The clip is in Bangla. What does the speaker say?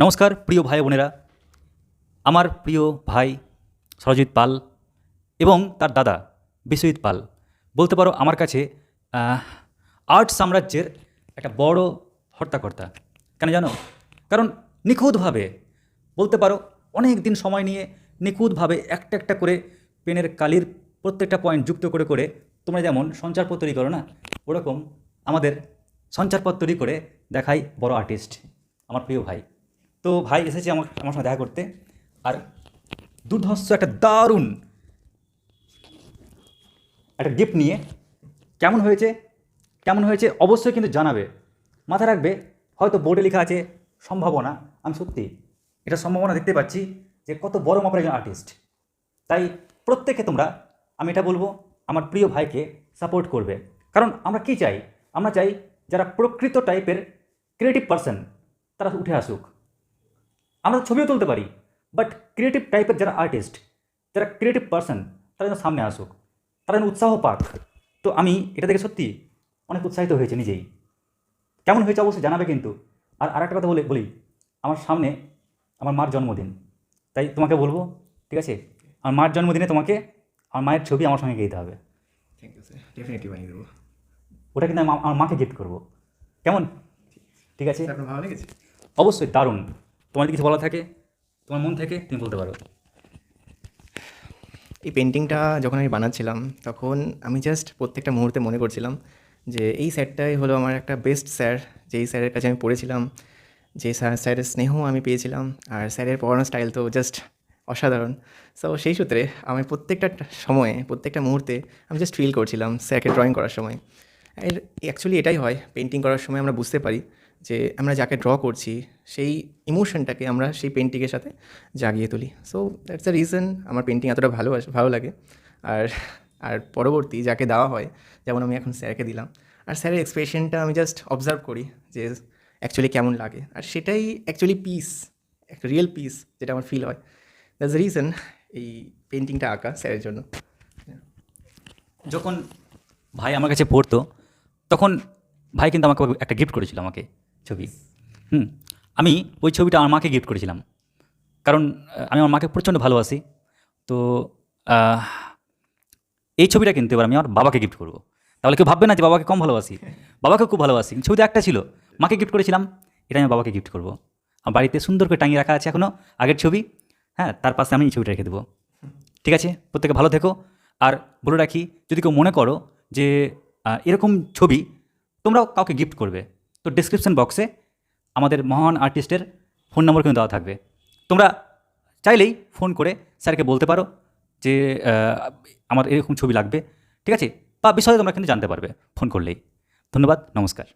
নমস্কার, প্রিয় ভাই বোনেরা। আমার প্রিয় ভাই সরজিৎ পাল এবং তার দাদা বিশ্বজিৎ পাল। বলতে পারো আমার কাছে আর্ট সাম্রাজ্যের একটা বড় হর্তাকর্তা। কেন জানো? কারণ নিখুঁতভাবে, বলতে পারো অনেক দিন সময় নিয়ে নিখুঁতভাবে একটা একটা করে পেনের কালির প্রত্যেকটা পয়েন্ট যুক্ত করে করে তোমরা যেমন সঞ্চারপত্র তৈরি করো না, ওরকম আমাদের সঞ্চারপত্র তৈরি করে দেখাই বড় আর্টিস্ট আমার প্রিয় ভাই। তো ভাই এসেছে আমার আমার সঙ্গে দেখা করতে। আর দুর্ধর্ষ একটা দারুণ একটা গিফট নিয়ে কেমন হয়েছে কেমন হয়েছে অবশ্যই কিন্তু জানাবে। মাথায় রাখবে, হয়তো বোর্ডে লেখা আছে সম্ভাবনা। আমি সত্যি এটা সম্ভাবনা দেখতে পাচ্ছি যে কত বড় মাপের একজন আর্টিস্ট তাই প্রত্যেকে তোমরা, আমি এটা বলব, আমার প্রিয় ভাইকে সাপোর্ট করবে। কারণ আমরা কি চাই? আমরা চাই যারা প্রকৃত টাইপের ক্রিয়েটিভ পারসন তারা উঠে আসুক। আমরা ছবিও তুলতে পারি বাট ক্রিয়েটিভ টাইপের যারা আর্টিস্ট যারা ক্রিয়েটিভ পার্সন তারা যেন সামনে আসুক তারা যেন উৎসাহ পাক। তো আমি এটা দেখে সত্যি অনেক উৎসাহিত হয়েছে নিজেই। কেমন হয়েছে অবশ্যই জানাবে কিন্তু। আর আরেকটা কথা বলে বলি আমার সামনে আমার মার জন্মদিন। তাই তোমাকে বলব ঠিক আছে? আমার মার জন্মদিনে তোমাকে আমার মায়ের ছবি আমার সঙ্গে গেতে হবে। থ্যাংক ইউ স্যার ডেফিনেটলি বানিয়ে দেবো। ওটা কিন্তু আমি আমার মাকে গিফট করব। কেমন? ঠিক আছে। আপনার ভালো লেগেছে? অবশ্যই দারুণ। তোমার কিছু বলা থাকে? তোমার মন থেকে তুমি বলতে পারো। এই পেন্টিংটা যখন আমি বানাচ্ছিলাম, তখন আমি জাস্ট প্রত্যেকটা মুহূর্তে মনে করছিলাম যে এই স্যারটাই হলো আমার একটা বেস্ট স্যার যেই স্যারের কাছে আমি পড়েছিলাম, যে স্যার স্যারের স্নেহ আমি পেয়েছিলাম, আর স্যারের পড়ানোর স্টাইল তো জাস্ট অসাধারণ। সো সেই সূত্রে আমি প্রত্যেকটা সময়ে, প্রত্যেকটা মুহূর্তে আমি জাস্ট ফিল করছিলাম স্যারকে ড্রয়িং করার সময়। অ্যাকচুয়ালি এটাই হয় পেন্টিং করার সময় আমরা বুঝতে পারি যে আমরা যাকে ড্র করছি, সেই ইমোশনটাকে আমরা সেই পেন্টিংয়ের সাথে জাগিয়ে তুলি। সো দ্যাটস দ্য রিজন আমার পেন্টিং এতটা ভালো ভালো লাগে। আর আর পরবর্তী যাকে দেওয়া হয়, যেমন আমি এখন স্যারকে দিলাম, আর স্যারের এক্সপ্রেশনটা আমি জাস্ট অবজার্ভ করি যে অ্যাকচুয়ালি কেমন লাগে। আর সেটাই অ্যাকচুয়ালি পিস একটা রিয়েল পিস যেটা আমার ফিল হয়। দ্যাটস দ্য রিজন এই পেন্টিংটা আঁকা স্যারের জন্য। যখন ভাই আমার কাছে পড়তো, তখন ভাই কিন্তু আমাকে একটা গিফট করেছিল আমাকে। ছবি। হুম, আমি ওই ছবিটা আমার মাকে গিফট করেছিলাম। কারণ আমি আমার মাকে প্রচণ্ড ভালোবাসি। তো এই ছবিটা কিন্তু এবার আমি আমার বাবাকে গিফট করব। তাহলে কেউ ভাববে না যে বাবাকে কম ভালোবাসি। বাবাকে খুব ভালোবাসি। ছবিতে একটা ছিল। মাকে গিফট করেছিলাম। এটা আমি বাবাকে গিফট করব। আমার বাড়িতে সুন্দর করে টাঙিয়ে রাখা আছে এখনও আগের ছবি। হ্যাঁ তার পাশে আমি এই ছবিটা রেখে দেবো। ঠিক আছে? প্রত্যেকে ভালো থেকো। আর বলে রাখি, যদি কেউ মনে করো যে এরকম ছবি তোমরাও কাউকে গিফট করবে। তো ডিসক্রিপশন বক্সে আমাদের মহান আর্টিস্টের ফোন নম্বর কিন্তু দেওয়া থাকবে। তোমরা চাইলেই ফোন করে স্যারকে বলতে পারো যে আমার এরকম ছবি লাগবে, ঠিক আছে? বা বিষয়ে তোমরা কিন্তু জানতে পারবে ফোন করলেই। ধন্যবাদ, নমস্কার।